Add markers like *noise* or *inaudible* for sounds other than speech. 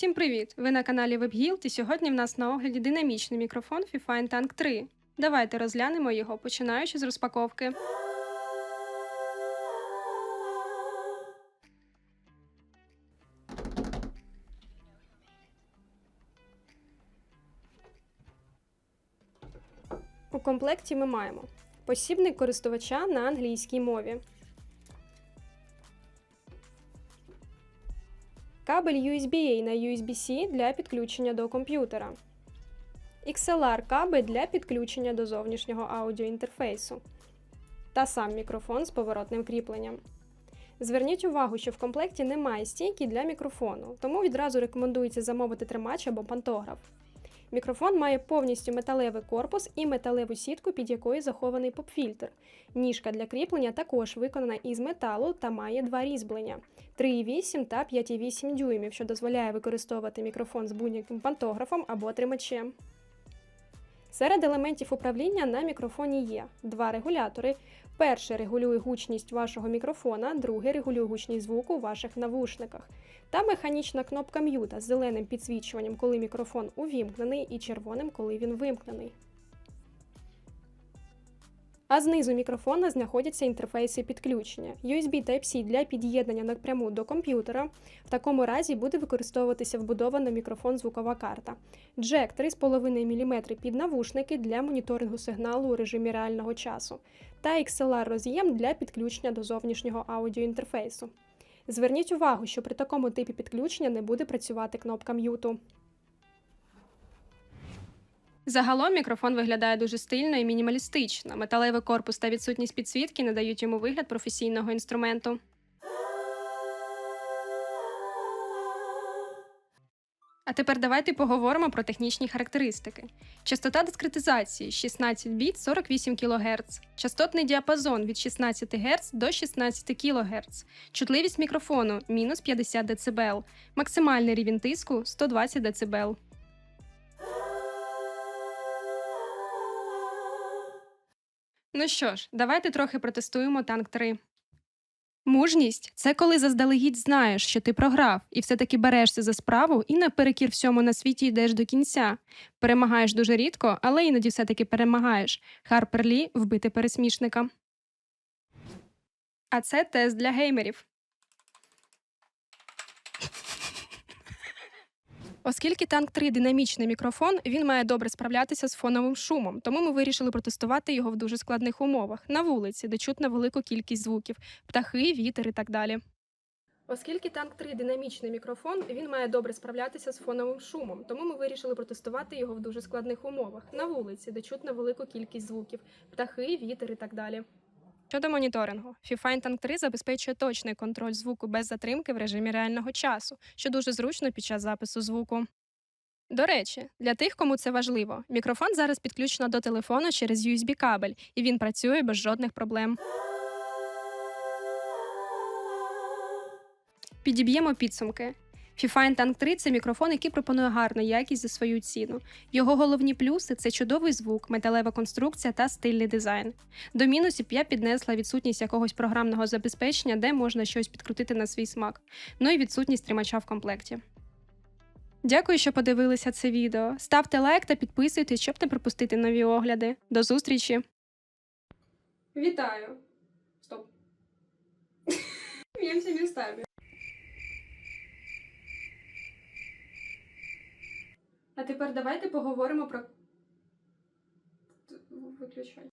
Всім привіт! Ви на каналі WebGuild і сьогодні в нас на огляді динамічний мікрофон Fifine Tank 3. Давайте розглянемо його, починаючи з розпаковки. У комплекті ми маємо посібник користувача на англійській мові. Кабель USB-A на USB-C для підключення до комп'ютера. XLR кабель для підключення до зовнішнього аудіоінтерфейсу. Та сам мікрофон з поворотним кріпленням. Зверніть увагу, що в комплекті немає стійки для мікрофону, тому відразу рекомендується замовити тримач або пантограф. Мікрофон має повністю металевий корпус і металеву сітку, під якою захований поп-фільтр. Ніжка для кріплення також виконана із металу та має два різьблення 3,8 та 5,8 дюймів, що дозволяє використовувати мікрофон з будь-яким пантографом або тримачем. Серед елементів управління на мікрофоні є два регулятори. Перший регулює гучність вашого мікрофона, другий регулює гучність звуку у ваших навушниках. Та механічна кнопка м'юта з зеленим підсвічуванням, коли мікрофон увімкнений, і червоним, коли він вимкнений. А знизу мікрофона знаходяться інтерфейси підключення. USB Type-C для під'єднання напряму до комп'ютера. В такому разі буде використовуватися вбудована мікрофон звукова карта. Джек 3,5 мм під навушники для моніторингу сигналу у режимі реального часу. Та XLR роз'єм для підключення до зовнішнього аудіоінтерфейсу. Зверніть увагу, що при такому типі підключення не буде працювати кнопка м'юту. Загалом мікрофон виглядає дуже стильно і мінімалістично. Металевий корпус та відсутність підсвітки надають йому вигляд професійного інструменту. А тепер давайте поговоримо про технічні характеристики. Частота дискретизації 16 біт 48 кГц, частотний діапазон від 16 Гц до 16 кГц, чутливість мікрофону мінус 50 дБ, максимальний рівень тиску 120 дБ. Ну що ж, давайте трохи протестуємо танк 3. Мужність це коли заздалегідь знаєш, що ти програв, і все-таки берешся за справу і наперекір всьому на світі йдеш до кінця. Перемагаєш дуже рідко, але іноді все-таки перемагаєш. Харпер Лі вбити пересмішника. А це тест для геймерів. Оскільки танк 3 динамічний мікрофон, він має добре справлятися з фоновим шумом, тому ми вирішили протестувати його в дуже складних умовах на вулиці, де чутна велику кількість звуків птахи, вітер і так далі. Оскільки танк 3 динамічний мікрофон, він має добре справлятися з фоновим шумом, тому ми вирішили протестувати його в дуже складних умовах на вулиці, де чутна велику кількість звуків птахи, вітер і так далі. Щодо моніторингу, Fifine Tank 3 забезпечує точний контроль звуку без затримки в режимі реального часу, що дуже зручно під час запису звуку. До речі, для тих, кому це важливо, мікрофон зараз підключено до телефону через USB кабель, і він працює без жодних проблем. Підіб'ємо підсумки. Fifine Tank 3 це мікрофон, який пропонує гарну якість за свою ціну. Його головні плюси це чудовий звук, металева конструкція та стильний дизайн. До мінусів я піднесла відсутність якогось програмного забезпечення, де можна щось підкрутити на свій смак, ну і відсутність тримача в комплекті. Дякую, що подивилися це відео. Ставте лайк та підписуйтесь, щоб не пропустити нові огляди. До зустрічі! Вітаю! Стоп. *laughs* М'ємося містами. А тепер давайте поговоримо про. Виключай.